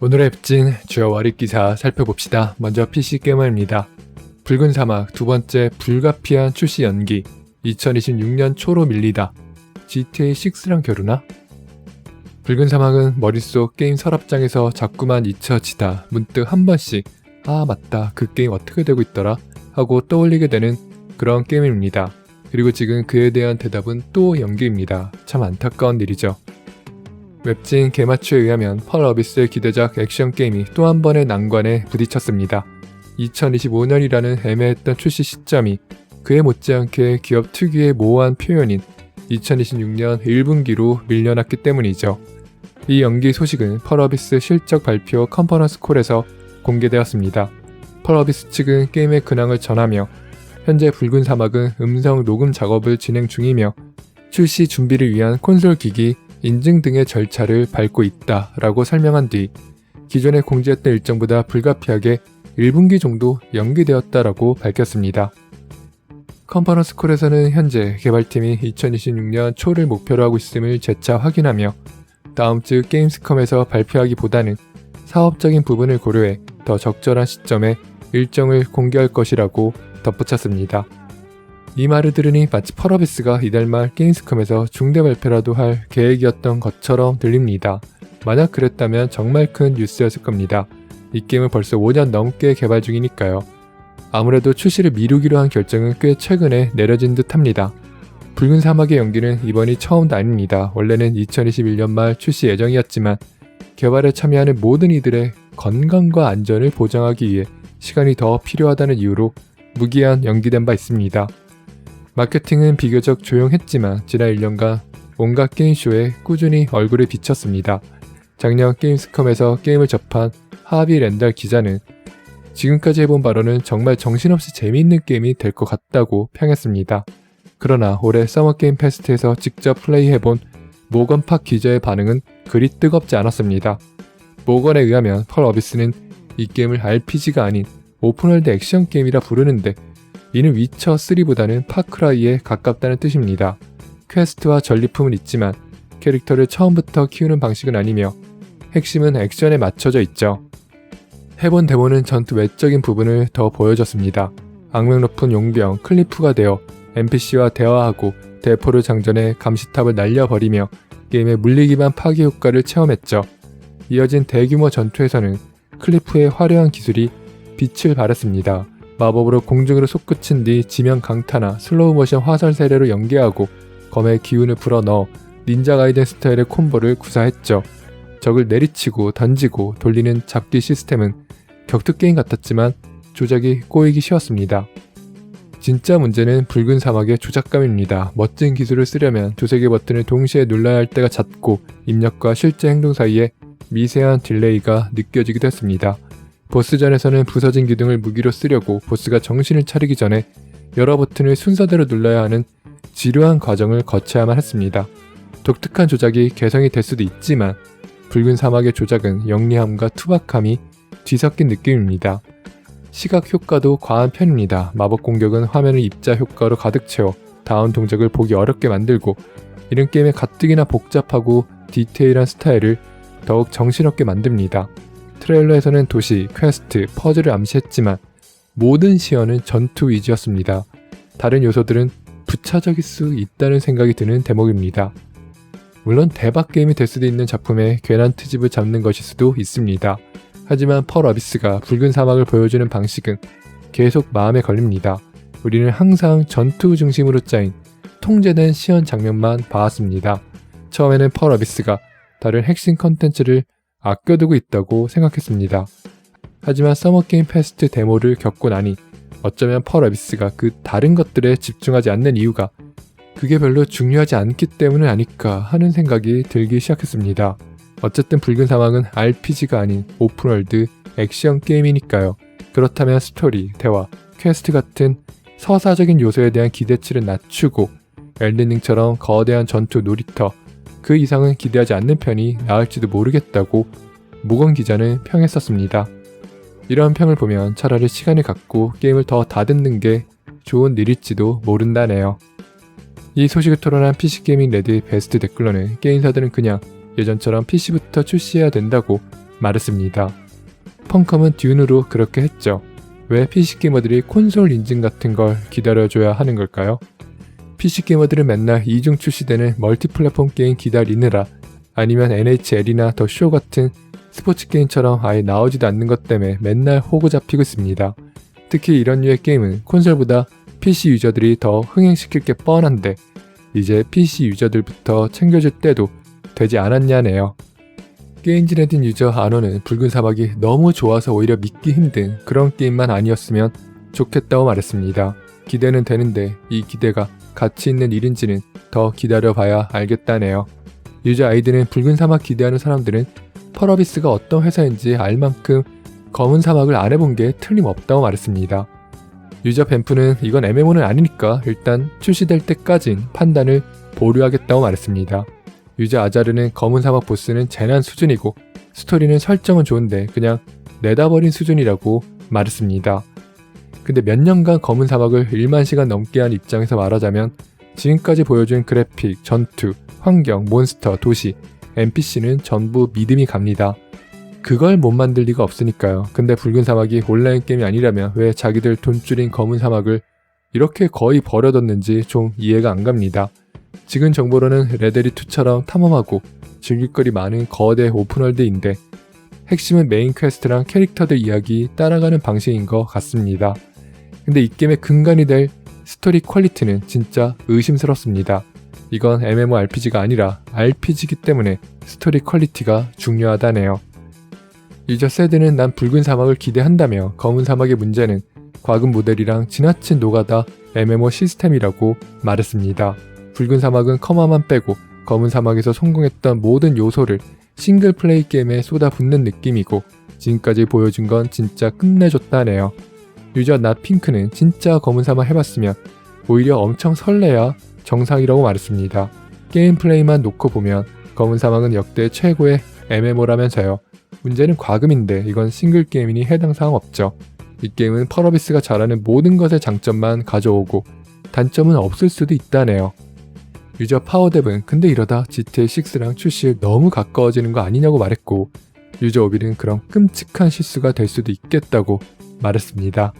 오늘의 웹진 주요 월익 기사 살펴봅시다. 먼저 PC 게임머입니다. 붉은 사막 두 번째 불가피한 출시 연기 2026년 초로 밀리다 GTA 6랑 겨루나? 붉은 사막은 머릿속 게임 서랍장에서 자꾸만 잊혀지다 문득 한 번씩 아 맞다 그 게임 어떻게 되고 있더라 하고 떠올리게 되는 그런 게임입니다. 그리고 지금 그에 대한 대답은 또 연기입니다. 참 안타까운 일이죠. 웹진 개마추에 의하면 펄 어비스의 기대작 액션 게임이 또 한 번의 난관에 부딪혔습니다. 2025년이라는 애매했던 출시 시점이 그에 못지않게 기업 특유의 모호한 표현인 2026년 1분기로 밀려났기 때문이죠. 이 연기 소식은 펄어비스 실적 발표 컨퍼런스 콜에서 공개되었습니다. 펄어비스 측은 게임의 근황을 전하며 현재 붉은 사막은 음성 녹음 작업을 진행 중이며 출시 준비를 위한 콘솔 기기 인증 등의 절차를 밟고 있다라고 설명한 뒤 기존에 공지했던 일정보다 불가피하게 1분기 정도 연기되었다라고 밝혔습니다. 컨퍼런스 콜에서는 현재 개발팀이 2026년 초를 목표로 하고 있음을 재차 확인하며 다음 주 게임스컴에서 발표하기보다는 사업적인 부분을 고려해 더 적절한 시점에 일정을 공개할 것이라고 덧붙였습니다. 이 말을 들으니 마치 펄어비스가 이달 말 게임스컴에서 중대 발표라도 할 계획이었던 것처럼 들립니다. 만약 그랬다면 정말 큰 뉴스였을 겁니다. 이 게임은 벌써 5년 넘게 개발 중이니까요. 아무래도 출시를 미루기로 한 결정은 꽤 최근에 내려진 듯 합니다. 붉은 사막의 연기는 이번이 처음도 아닙니다. 원래는 2021년 말 출시 예정이었지만 개발에 참여하는 모든 이들의 건강과 안전을 보장하기 위해 시간이 더 필요하다는 이유로 무기한 연기된 바 있습니다. 마케팅은 비교적 조용했지만 지난 1년간 온갖 게임쇼에 꾸준히 얼굴을 비쳤습니다. 작년 게임스컴에서 게임을 접한 하비 렌달 기자는 지금까지 해본 발언은 정말 정신없이 재미있는 게임이 될 것 같다고 평했습니다. 그러나 올해 서머게임 페스트에서 직접 플레이해본 모건 팍 기자의 반응은 그리 뜨겁지 않았습니다. 모건에 의하면 펄 어비스는 이 게임을 RPG가 아닌 오픈월드 액션 게임이라 부르는데 이는 위쳐 3보다는 파크라이에 가깝다는 뜻입니다. 퀘스트와 전리품은 있지만 캐릭터를 처음부터 키우는 방식은 아니며 핵심은 액션에 맞춰져 있죠. 해본 데모는 전투 외적인 부분을 더 보여줬습니다. 악명 높은 용병 클리프가 되어 NPC와 대화하고 대포를 장전해 감시탑을 날려버리며 게임의 물리기반 파괴 효과를 체험했죠. 이어진 대규모 전투에서는 클리프의 화려한 기술이 빛을 발했습니다. 마법으로 공중으로 솟구친 뒤 지면 강타나 슬로우 모션 화살 세례로 연계하고 검의 기운을 불어넣어 닌자 가이덴 스타일의 콤보를 구사했죠. 적을 내리치고 던지고 돌리는 잡기 시스템은 격투 게임 같았지만 조작이 꼬이기 쉬웠습니다. 진짜 문제는 붉은 사막의 조작감입니다. 멋진 기술을 쓰려면 두세 개 버튼을 동시에 눌러야 할 때가 잦고 입력과 실제 행동 사이에 미세한 딜레이가 느껴지기도 했습니다. 보스전에서는 부서진 기둥을 무기로 쓰려고 보스가 정신을 차리기 전에 여러 버튼을 순서대로 눌러야 하는 지루한 과정을 거쳐야만 했습니다. 독특한 조작이 개성이 될 수도 있지만 붉은 사막의 조작은 영리함과 투박함이 뒤섞인 느낌입니다. 시각 효과도 과한 편입니다. 마법 공격은 화면을 입자 효과로 가득 채워 다운 동작을 보기 어렵게 만들고 이런 게임의 가뜩이나 복잡하고 디테일한 스타일을 더욱 정신없게 만듭니다. 트레일러에서는 도시, 퀘스트, 퍼즐을 암시했지만 모든 시연은 전투 위주였습니다. 다른 요소들은 부차적일 수 있다는 생각이 드는 대목입니다. 물론 대박 게임이 될 수도 있는 작품에 괜한 트집을 잡는 것일 수도 있습니다. 하지만 펄 어비스가 붉은 사막을 보여주는 방식은 계속 마음에 걸립니다. 우리는 항상 전투 중심으로 짜인 통제된 시연 장면만 봐왔습니다. 처음에는 펄 어비스가 다른 핵심 컨텐츠를 아껴두고 있다고 생각했습니다. 하지만 서머게임 페스트 데모를 겪고 나니 어쩌면 펄 어비스가 그 다른 것들에 집중하지 않는 이유가 그게 별로 중요하지 않기 때문은 아닐까 하는 생각이 들기 시작했습니다. 어쨌든 붉은 사막은 RPG가 아닌 오픈월드 액션 게임이니까요. 그렇다면 스토리, 대화, 퀘스트 같은 서사적인 요소에 대한 기대치를 낮추고 엘든링처럼 거대한 전투 놀이터, 그 이상은 기대하지 않는 편이 나을지도 모르겠다고 모건 기자는 평했었습니다. 이러한 평을 보면 차라리 시간을 갖고 게임을 더 다듬는 게 좋은 일일지도 모른다네요. 이 소식을 토론한 PC게이밍 레드 베스트 댓글로는 게임사들은 그냥 예전처럼 PC부터 출시해야 된다고 말했습니다. 펑컴은 듀누로 그렇게 했죠. 왜 PC 게이머들이 콘솔 인증 같은 걸 기다려줘야 하는 걸까요? PC 게이머들은 맨날 이중 출시되는 멀티 플랫폼 게임 기다리느라 아니면 NHL이나 더 쇼 같은 스포츠 게임처럼 아예 나오지도 않는 것 때문에 맨날 호구 잡히고 있습니다. 특히 이런 류의 게임은 콘솔보다 PC 유저들이 더 흥행시킬 게 뻔한데 이제 PC 유저들부터 챙겨줄 때도 되지 않았냐네요. 게임진에든 유저 안호는 붉은 사막이 너무 좋아서 오히려 믿기 힘든 그런 게임만 아니었으면 좋겠다고 말했습니다. 기대는 되는데 이 기대가 가치 있는 일인지는 더 기다려봐야 알겠다네요. 유저 아이들은 붉은 사막 기대하는 사람들은 펄어비스가 어떤 회사인지 알 만큼 검은 사막을 안 해본 게 틀림없다고 말했습니다. 유저 뱀프는 이건 MMO는 아니니까 일단 출시될 때까진 판단을 보류하겠다고 말했습니다. 유저 아자르는 검은 사막 보스는 재난 수준이고 스토리는 설정은 좋은데 그냥 내다버린 수준이라고 말했습니다. 근데 몇 년간 검은 사막을 1만 시간 넘게 한 입장에서 말하자면 지금까지 보여준 그래픽, 전투, 환경, 몬스터, 도시, NPC는 전부 믿음이 갑니다. 그걸 못 만들 리가 없으니까요. 근데 붉은 사막이 온라인 게임이 아니라면 왜 자기들 돈 줄인 검은 사막을 이렇게 거의 버려뒀는지 좀 이해가 안 갑니다. 지금 정보로는 레데리2처럼 탐험하고 즐길거리 많은 거대 오픈월드인데 핵심은 메인 퀘스트랑 캐릭터들 이야기 따라가는 방식인 것 같습니다. 근데 이 게임의 근간이 될 스토리 퀄리티는 진짜 의심스럽습니다. 이건 MMORPG가 아니라 RPG이기 때문에 스토리 퀄리티가 중요하다네요. 유저 세드는 난 붉은 사막을 기대한다며 검은 사막의 문제는 과금 모델이랑 지나친 노가다 MMO 시스템이라고 말했습니다. 붉은 사막은 커마만 빼고 검은 사막에서 성공했던 모든 요소를 싱글 플레이 게임에 쏟아붓는 느낌이고 지금까지 보여준 건 진짜 끝내줬다네요. 유저 나 핑크는 진짜 검은 사막 해봤으면 오히려 엄청 설레야 정상이라고 말했습니다. 게임 플레이만 놓고 보면 검은 사막은 역대 최고의 MMO라면서요. 문제는 과금인데 이건 싱글 게임이니 해당 사항 없죠. 이 게임은 펄어비스가 잘하는 모든 것의 장점만 가져오고 단점은 없을 수도 있다네요. 유저 파워뎁은 근데 이러다 GTA6랑 출시일 너무 가까워지는 거 아니냐고 말했고 유저 오빌은 그런 끔찍한 실수가 될 수도 있겠다고 말했습니다.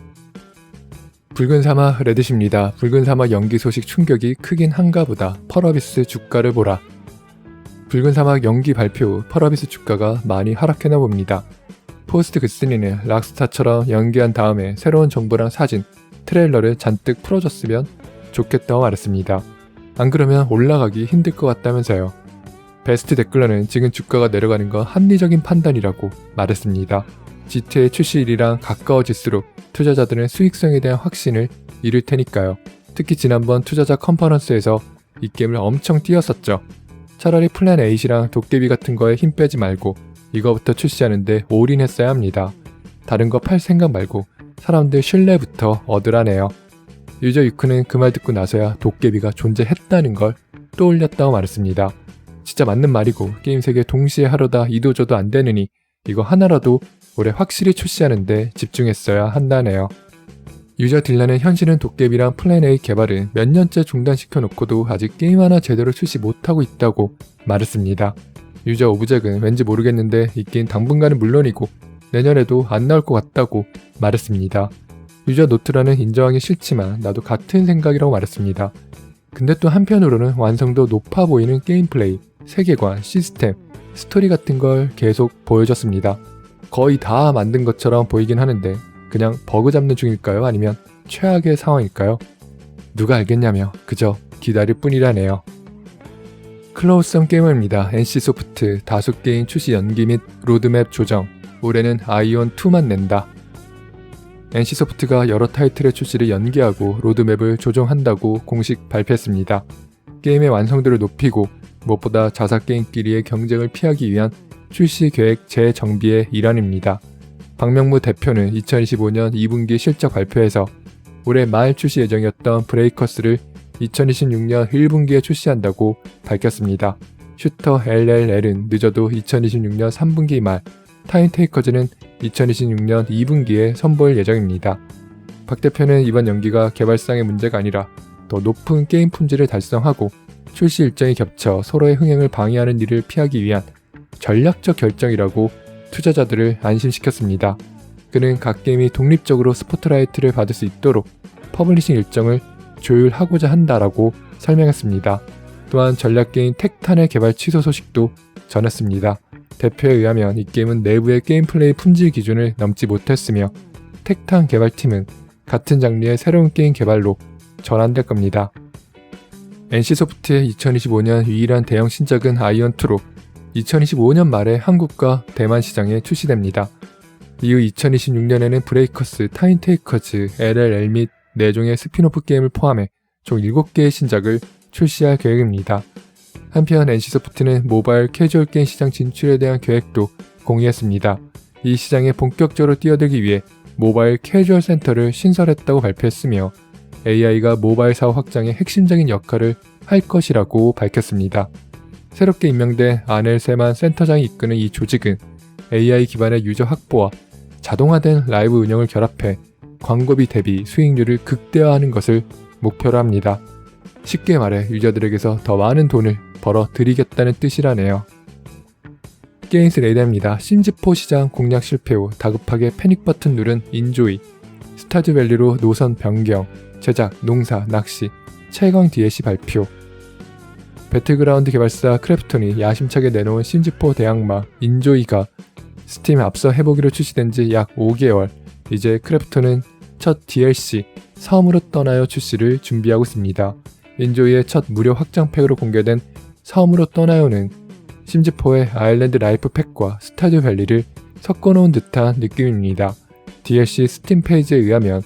붉은 사막 레드십니다. 붉은 사막 연기 소식 충격이 크긴 한가 보다. 펄어비스 주가를 보라. 붉은 사막 연기 발표 후 펄어비스 주가가 많이 하락해나 봅니다. 포스트 그스니는 락스타처럼 연기한 다음에 새로운 정보랑 사진, 트레일러를 잔뜩 풀어줬으면 좋겠다고 말했습니다. 안 그러면 올라가기 힘들 것 같다면서요. 베스트 댓글러는 지금 주가가 내려가는 건 합리적인 판단이라고 말했습니다. GTA 출시일이랑 가까워질수록 투자자들은 수익성에 대한 확신을 잃을 테니까요. 특히 지난번 투자자 컨퍼런스에서 이 게임을 엄청 띄었었죠. 차라리 플랜 8이랑 도깨비 같은 거에 힘 빼지 말고 이거부터 출시하는데 올인했어야 합니다. 다른 거 팔 생각 말고 사람들 신뢰부터 얻으라네요. 유저 유크는 그 말 듣고 나서야 도깨비가 존재했다는 걸 떠올렸다고 말했습니다. 진짜 맞는 말이고 게임 세계 동시에 하려다 이도저도 안 되느니 이거 하나라도 올해 확실히 출시하는데 집중했어야 한다네요. 유저 딜라는 현실은 도깨비랑 플랜 A 개발을 몇 년째 중단시켜 놓고도 아직 게임 하나 제대로 출시 못하고 있다고 말했습니다. 유저 오브젝은 왠지 모르겠는데 있긴 당분간은 물론이고 내년에도 안 나올 것 같다고 말했습니다. 유저 노트라는 인정하기 싫지만 나도 같은 생각이라고 말했습니다. 근데 또 한편으로는 완성도 높아 보이는 게임 플레이, 세계관, 시스템, 스토리 같은 걸 계속 보여줬습니다. 거의 다 만든 것처럼 보이긴 하는데 그냥 버그 잡는 중일까요? 아니면 최악의 상황일까요? 누가 알겠냐며 그저 기다릴 뿐이라네요. 클로우썸 게이머입니다. NC소프트 다수 게임 출시 연기 및 로드맵 조정 올해는 아이온2만 낸다. NC소프트가 여러 타이틀의 출시를 연기하고 로드맵을 조정한다고 공식 발표했습니다. 게임의 완성도를 높이고 무엇보다 자사 게임끼리의 경쟁을 피하기 위한 출시 계획 재정비의 일환입니다. 박명무 대표는 2025년 2분기 실적 발표에서 올해 말 출시 예정이었던 브레이커스를 2026년 1분기에 출시한다고 밝혔습니다. 슈터 LLL은 늦어도 2026년 3분기 말, 타임테이커즈는 2026년 2분기에 선보일 예정입니다. 박 대표는 이번 연기가 개발상의 문제가 아니라 더 높은 게임 품질을 달성하고 출시 일정이 겹쳐 서로의 흥행을 방해하는 일을 피하기 위한 전략적 결정이라고 투자자들을 안심시켰습니다. 그는 각 게임이 독립적으로 스포트라이트를 받을 수 있도록 퍼블리싱 일정을 조율하고자 한다라고 설명했습니다. 또한 전략게임 택탄의 개발 취소 소식도 전했습니다. 대표에 의하면 이 게임은 내부의 게임 플레이 품질 기준을 넘지 못했으며 택탄 개발팀은 같은 장르의 새로운 게임 개발로 전환될 겁니다. NC소프트의 2025년 유일한 대형 신작은 아이언2로 2025년 말에 한국과 대만 시장에 출시됩니다. 이후 2026년에는 브레이커스, 타인테이커즈, LLL 및 4종의 스피노프 게임을 포함해 총 7개의 신작을 출시할 계획입니다. 한편 NC소프트는 모바일 캐주얼 게임 시장 진출에 대한 계획도 공유했습니다. 이 시장에 본격적으로 뛰어들기 위해 모바일 캐주얼 센터를 신설했다고 발표했으며 AI가 모바일 사업 확장에 핵심적인 역할을 할 것이라고 밝혔습니다. 새롭게 임명된 아넬 세만 센터장이 이끄는 이 조직은 AI 기반의 유저 확보와 자동화된 라이브 운영을 결합해 광고비 대비 수익률을 극대화하는 것을 목표로 합니다. 쉽게 말해 유저들에게서 더 많은 돈을 벌어 드리겠다는 뜻이라네요. 게임스 레이더입니다. 심지포 시장 공략 실패 후 다급하게 패닉 버튼 누른 인조이, 스타듀밸리로 노선 변경, 제작, 농사, 낚시, 최강 DLC 발표. 배틀그라운드 개발사 크래프톤이 야심차게 내놓은 심지포 대항마 인조이가 스팀 앞서 해보기로 출시된 지 약 5개월, 이제 크래프톤은 첫 DLC 섬으로 떠나요 출시를 준비하고 있습니다. 인조이의 첫 무료 확장팩으로 공개된 섬으로 떠나요는 심지포의 아일랜드 라이프 팩과 스타듀 밸리를 섞어놓은 듯한 느낌입니다. DLC 스팀 페이지에 의하면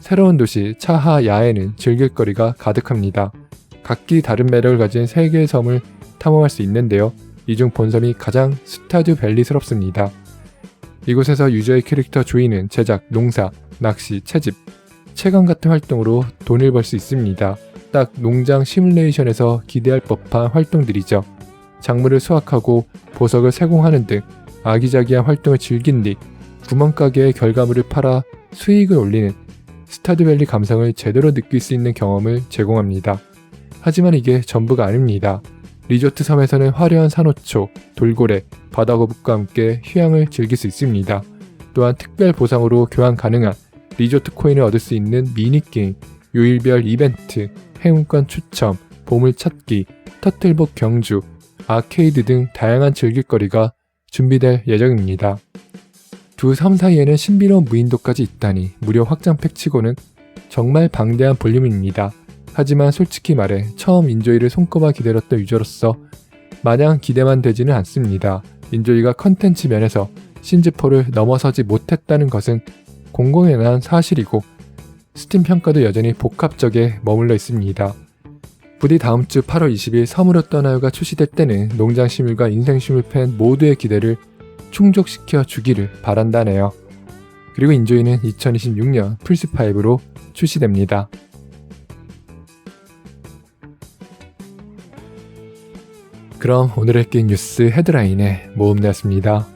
새로운 도시 차하 야에는 즐길 거리가 가득합니다. 각기 다른 매력을 가진 3개의 섬을 탐험할 수 있는데요. 이 중 본섬이 가장 스타듀 밸리스럽습니다. 이곳에서 유저의 캐릭터 조이는 제작, 농사, 낚시, 채집, 체감 같은 활동으로 돈을 벌 수 있습니다. 딱 농장 시뮬레이션에서 기대할 법한 활동들이죠. 작물을 수확하고 보석을 세공하는 등 아기자기한 활동을 즐긴 뒤 구멍가게의 결과물을 팔아 수익을 올리는 스타드밸리 감성을 제대로 느낄 수 있는 경험을 제공합니다. 하지만 이게 전부가 아닙니다. 리조트 섬에서는 화려한 산호초, 돌고래, 바다거북과 함께 휴양을 즐길 수 있습니다. 또한 특별 보상으로 교환 가능한 리조트 코인을 얻을 수 있는 미니게임, 요일별 이벤트, 행운권 추첨, 보물 찾기, 터틀복 경주, 아케이드 등 다양한 즐길거리가 준비될 예정입니다. 두 섬 사이에는 신비로운 무인도까지 있다니 무료 확장팩 치고는 정말 방대한 볼륨입니다. 하지만 솔직히 말해 처음 인조이를 손꼽아 기다렸던 유저로서 마냥 기대만 되지는 않습니다. 인조이가 컨텐츠 면에서 신지포를 넘어서지 못했다는 것은 공공연한 사실이고 스팀 평가도 여전히 복합적에 머물러 있습니다. 부디 다음 주 8월 20일 섬으로 떠나요가 출시될 때는 농장 시물과 인생 시물 팬 모두의 기대를 충족시켜 주기를 바란다네요. 그리고 인조이는 2026년 플스5로 출시됩니다. 그럼 오늘의 게임 뉴스 헤드라인에 모음되었습니다.